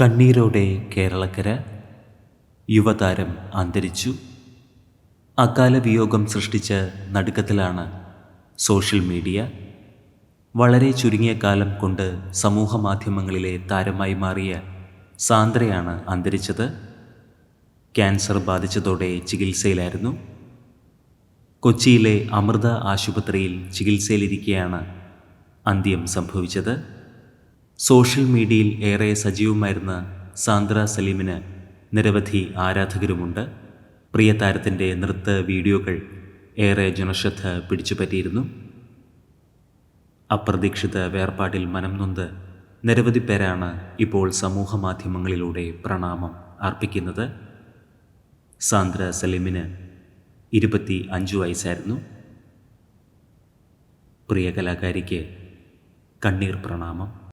കണ്ണീരോടെ കേരളക്കര യുവതാരം അന്തരിച്ചു. അകാല വിയോഗം സൃഷ്ടിച്ച നടുക്കത്തിലാണ് സോഷ്യൽ മീഡിയ. വളരെ ചുരുങ്ങിയ കാലം കൊണ്ട് സമൂഹ മാധ്യമങ്ങളിലെ താരമായി മാറിയ സാന്ദ്രയാണ് അന്തരിച്ചത്. ക്യാൻസർ ബാധിച്ചതോടെ ചികിത്സയിലായിരുന്നു. കൊച്ചിയിലെ അമൃത ആശുപത്രിയിൽ ചികിത്സയിലിരിക്കെയാണ് അന്ത്യം സംഭവിച്ചത്. സോഷ്യൽ മീഡിയയിൽ ഏറെ സജീവമായിരുന്ന സാന്ദ്ര സലീമിന് നിരവധി ആരാധകരുമുണ്ട്. പ്രിയ താരത്തിന്റെ നൃത്ത വീഡിയോകൾ ഏറെ ജനശ്രദ്ധ പിടിച്ചുപറ്റിയിരുന്നു. അപ്രതീക്ഷിത വേർപാടിൽ മനം നൊന്ത് നിരവധി പേരാണ് ഇപ്പോൾ സമൂഹ മാധ്യമങ്ങളിലൂടെ പ്രണാമം അർപ്പിക്കുന്നത്. സാന്ദ്ര സലീമിന് ഇരുപത്തി അഞ്ച് വയസ്സായിരുന്നു. പ്രിയ കലാകാരിക്ക് കണ്ണീർ പ്രണാമം.